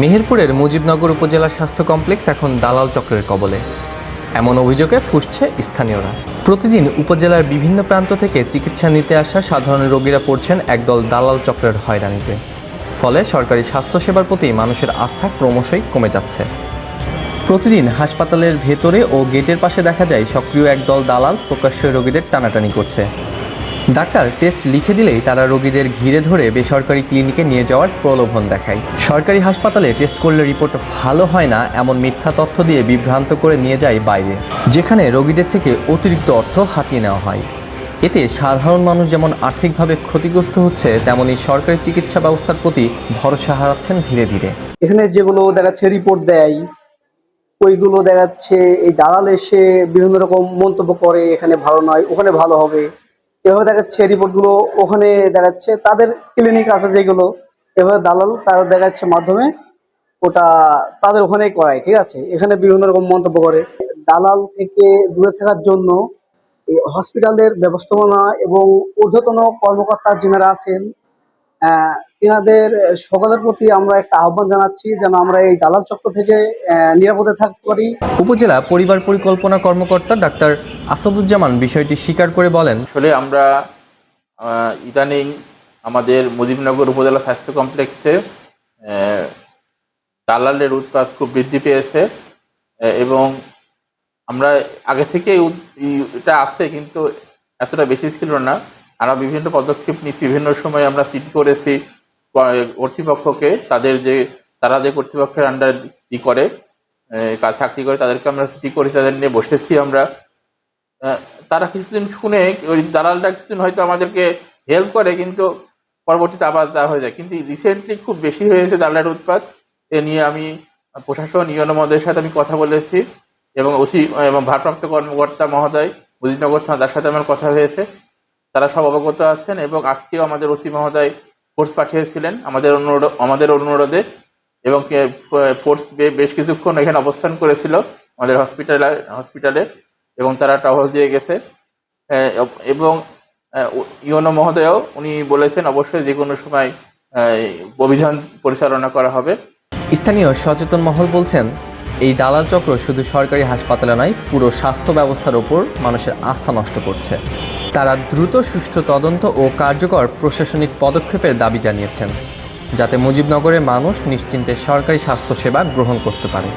মেহেরপুরের মুজিবনগর উপজেলা স্বাস্থ্য কমপ্লেক্স এখন দালাল চক্রের কবলে। এমন অভিযোগে ফুসছে স্থানীয়রা। প্রতিদিন উপজেলার বিভিন্ন প্রান্ত থেকে চিকিৎসা নিতে আসা সাধারণ রোগীরা পড়ছেন একদল দালাল চক্রের হয়রানিতে। ফলে সরকারি স্বাস্থ্যসেবার প্রতি মানুষের আস্থা ক্রমশই কমে যাচ্ছে। প্রতিদিন হাসপাতালের ভেতরে ও গেটের পাশে দেখা যায় সক্রিয় একদল দালাল প্রকাশ্যে রোগীদের টানাটানি করছে। ডাক্তার টেস্ট লিখে দিলেই তারা রোগীদের ঘিরে ধরে বেসরকারি ক্লিনিকে নিয়ে যাওয়ার প্রলোভন দেখায়। সরকারি হাসপাতালে টেস্ট করলে রিপোর্ট ভালো হয় না এমন মিথ্যা তথ্য দিয়ে বিভ্রান্ত করে নিয়ে যায় বাইরে, যেখানে রোগীদের থেকে অতিরিক্ত অর্থ হাতিয়ে নেওয়া হয়। এতে সাধারণ মানুষ যেমন আর্থিকভাবে ক্ষতিগ্রস্ত হচ্ছে, তেমনি সরকারি চিকিৎসা ব্যবস্থার প্রতি ভরসা হারাচ্ছেন ধীরে ধীরে। এখানে যেগুলো দেখাচ্ছে রিপোর্ট দেয়, ওইগুলো দেখাচ্ছে এই দালাল এসে বিভিন্ন রকম মন্তব্য করে, এখানে ভালো নয়, ওখানে ভালো হবে। এভাবে দেখাচ্ছে রিপোর্টগুলো ওখানে দেখাচ্ছে। তাদের ক্লিনিক আছে যেগুলো, এভাবে দালাল তারা দেখাচ্ছে মাধ্যমে, ওটা তাদের ওখানেই করায়, ঠিক আছে? এখানে বিভিন্ন রকম মন্তব্য করে। দালাল থেকে দূরে থাকার জন্য এই হসপিটালের ব্যবস্থাপনা এবং ঊর্ধ্বতন কর্মকর্তা যিনারা আছেন তিনাদের সকলের প্রতি আমরা একটা আহ্বান জানাচ্ছি যেন আমরা এই দালাল চক্র থেকে আহ, নিরাপদে থাকতে পারি। উপজেলা পরিবার পরিকল্পনা কর্মকর্তা ডাক্তার আসাদুজ্জামান বিষয়টি স্বীকার করে বলেন আসলে আমরা আহ, ইদানিং আমাদের মুজিবনগর উপজেলা স্বাস্থ্য কমপ্লেক্সে আহ, দালালের উৎপাদ খুব বৃদ্ধি পেয়েছে আহ, এবং আমরা আগে থেকে এটা আছে কিন্তু এতটা বেশি ছিল না। আমরা বিভিন্ন পদক্ষেপ নিয়েছি বিভিন্ন সময় আমরা সিট করেছি কর্তৃপক্ষকে, তাদের যে তারা যে কর্তৃপক্ষের আন্ডার ই করে কাজ চাকরি করে, তাদেরকে আমরা সিটি করেছি, তাদের নিয়ে বসেছি আমরা। তারা কিছুদিন শুনে, ওই দালালটা কিছুদিন হয়তো আমাদেরকে হেল্প করে, কিন্তু পরবর্তীতে আবার দেওয়া হয়ে যায়। কিন্তু রিসেন্টলি খুব বেশি হয়েছে দালালের উৎপাদ এ নিয়ে আমি প্রশাসন ইউনো মহোদয়ের সাথে আমি কথা বলেছি, এবং ওসি, এবং ভারপ্রাপ্ত কর্মকর্তা মহোদয় মুজিবনগর থানা তার সাথে আমার কথা হয়েছে। তারা সব অবগত আছেন এবং আজকেও আমাদের ওসি মহোদয় ফোর্স পাঠিয়েছিলেন আমাদের অনুরোধ, আমাদের অনুরোধে এবং ফোর্স বেশ কিছুক্ষণ এখানে অবস্থান করেছিল আমাদের হসপিটালে হসপিটালে এবং তারা টহল দিয়ে গেছে। এবং ইউনো মহোদয়ও উনি বলেছেন অবশ্যই যে কোনো সময় অভিযান পরিচালনা করা হবে। স্থানীয় সচেতন মহল বলছেন, এই দালাল চক্র শুধু সরকারি হাসপাতালে নয়, পুরো স্বাস্থ্য ব্যবস্থার ওপর মানুষের আস্থা নষ্ট করছে। তারা দ্রুত সুষ্ঠু তদন্ত ও কার্যকর প্রশাসনিক পদক্ষেপের দাবি জানিয়েছেন, যাতে মুজিবনগরের মানুষ নিশ্চিন্তে সরকারি স্বাস্থ্যসেবা গ্রহণ করতে পারে।